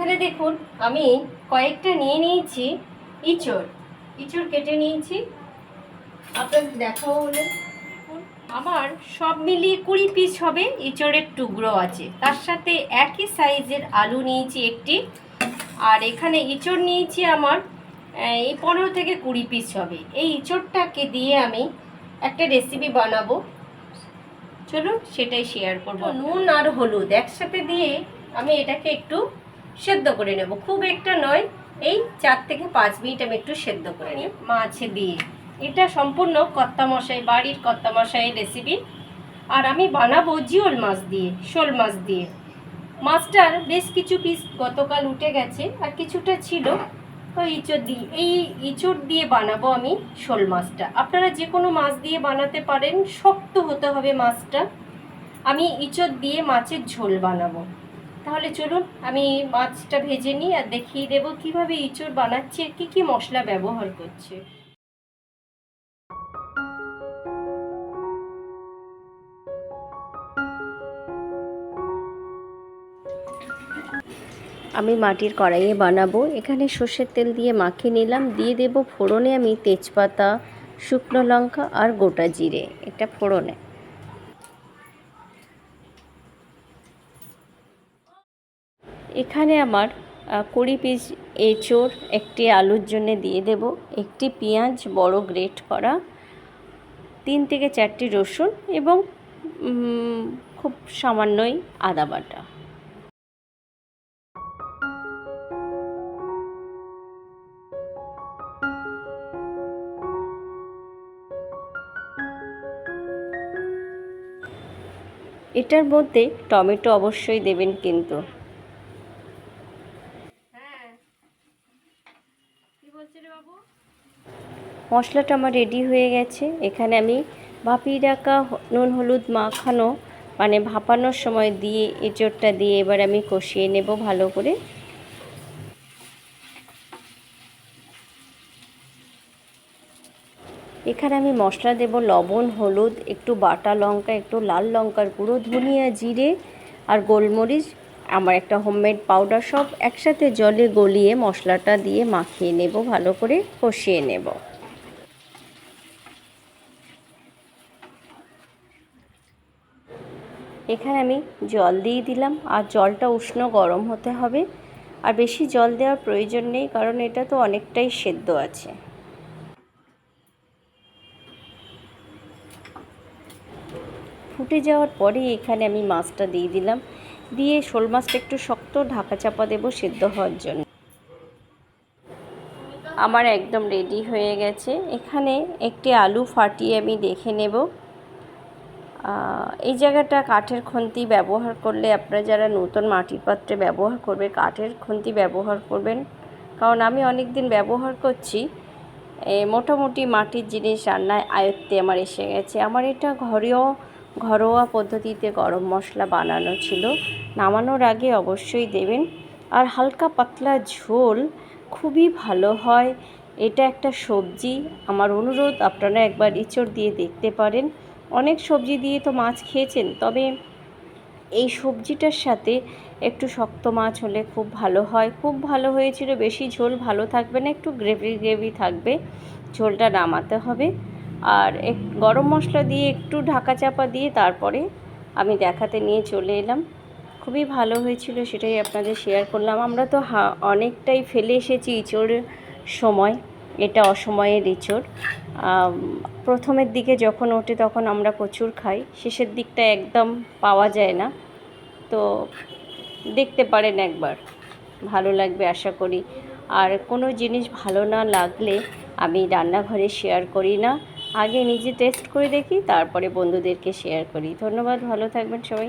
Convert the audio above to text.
এখানে দেখুন, আমি কয়েকটা নিয়ে নিয়েছি ইঁচড়। ইঁচড় কেটে নিয়েছি। আপনাদের দেখাও হলে? আমার সব মিলিয়ে কুড়ি পিস হবে ইঁচড়ের টুকরো আছে। তার সাথে একই সাইজের আলু নিয়েছি একটি। আর এখানে ইঁচড় নিয়েছি আমার এই পনেরো থেকে কুড়ি পিস হবে। এই ইঁচড়টাকে দিয়ে আমি একটা রেসিপি বানাবো। চলুন সেটাই শেয়ার করব। নুন আর হলুদ একসাথে দিয়ে আমি এটাকে একটু সেদ্ধ করে নেব। খুব একটা নয়, এই চার থেকে পাঁচ মিনিট আমি একটু সেদ্ধ করে নিই। মাছ দিয়ে। এটা সম্পূর্ণ কর্তা মশাই বাড়ির কর্তা মশাইয়ের রেসিপি আর আমি বানাবো জিওল মাছ দিয়ে, শোল মাছ দিয়ে। মাছটার বেশ কিছু পিস গতকাল উঠে গেছে, আর কিছুটা ছিল তো ইঁচড় দিয়ে। এই ইঁচড় দিয়ে বানাবো আমি শোল মাছটা। আপনারা যে কোনো মাছ দিয়ে বানাতে পারেন, শক্ত হতে হবে মাছটা। আমি ইঁচড় দিয়ে মাছের ঝোল বানাবো। তাহলে চলুন, আমি মাছটা ভেজে নিই আর দেখিয়ে দেবো কীভাবে ইঁচড় বানাচ্ছি আর কী কী মশলা ব্যবহার করছে। আমি মাটির কড়াইয়ে বানাবো। এখানে সর্ষের তেল দিয়ে মাখিয়ে নিলাম। দিয়ে দেব ফোড়নে আমি তেজপাতা, শুকনো লঙ্কা আর গোটা জিরে এটা ফোড়নে। এখানে আমার কুড়ি পিস এঁচোড়, একটি আলুর জন্যে দিয়ে দেব, একটি পেঁয়াজ বড় গ্রেট করা, তিন থেকে চারটি রসুন এবং খুব সামান্যই আদা বাটা। এটার মধ্যে টমেটো অবশ্যই দেবেন কিন্তু। মশলাটা আমার রেডি হয়ে গেছে। এখানে আমি ভাপিয়ে হ- নুন, হলুদ মাখানো মানে ভাপানোর সময় দিয়ে এঁচোড়টা দিয়ে এবার আমি কষিয়ে নেব ভালো করে। এখানে আমি মশলা দেব লবণ, হলুদ, একটু বাটা লঙ্কা, একটু লাল লঙ্কার গুঁড়ো, ধনিয়া, জিরে আর গোলমরিচ। আমার একটা হোমমেড পাউডার সব একসাথে জলে গলিয়ে মশলাটা দিয়ে মাখিয়ে নেব, ভালো করে কষিয়ে নেব। এখানে আমি জল দিয়ে দিলাম, আর জলটা উষ্ণ গরম হতে হবে। আর বেশি জল দেওয়ার প্রয়োজন নেই, কারণ এটা তো অনেকটাই সেদ্ধ আছে। ফুটে যাওয়ার পরে এখানে আমি মাছটা দিয়ে দিলাম। দিয়ে শোল মাছটা একটু শক্ত ঢাকা চাপা দেবো সেদ্ধ হওয়ার জন্য। আমার একদম রেডি হয়ে গেছে। এখানে একটি আলু ফাটিয়ে আমি দেখে নেব। এই জায়গাটা কাঠের খুন্তি ব্যবহার করলে আপনারা যারা নতুন মাটির পাত্রে ব্যবহার করবে, কাঠের খুন্তি ব্যবহার করবেন। কারণ আমি অনেক দিন ব্যবহার করছি। মোটামুটি মাটির জিনিস রান্নায় আয়ত্তে আমার এসে গেছে। আমার এটা ঘরেও ঘরোয়া পদ্ধতিতে গরম মশলা বানানো ছিল। নামানোর আগে অবশ্যই দেবেন। আর হালকা পাতলা ঝোল খুবই ভালো হয়। এটা একটা সবজি। আমার অনুরোধ, আপনারা একবার ইঁচড় দিয়ে দেখতে পারেন। অনেক সবজি দিয়ে তো মাছ খেয়েছেন, তবে এই সবজিটার সাথে একটু শক্ত মাছ হলে খুব ভালো হয়। খুব ভালো হয়েছিল, বেশি ঝোল ভালো থাকবে না, একটু গ্রেভি গ্রেভি থাকবে। ঝোলটা নামাতে হবে। আর এক গরম মশলা দিয়ে একটু ঢাকা চাপা দিয়ে তারপরে আমি দেখাতে নিয়ে চলে এলাম। খুবই ভালো হয়েছিল, সেটাই আপনাদের শেয়ার করলাম। আমরা তো হা, অনেকটাই ফেলে এসেছি ইঁচড়ের সময়, এটা অসময়ের ইঁচড়। প্রথমের দিকে যখন ওঠে তখন আমরা প্রচুর খাই, শেষের দিকটা একদম পাওয়া যায় না। তো দেখতে পারেন একবার, ভালো লাগবে আশা করি। আর কোনো জিনিস ভালো না লাগলে আমি রান্নাঘরে শেয়ার করি না। আগে নিজে টেস্ট করে দেখি তারপরে বন্ধুদেরকে শেয়ার করি। ধন্যবাদ ভালো থাকবেন সবাই।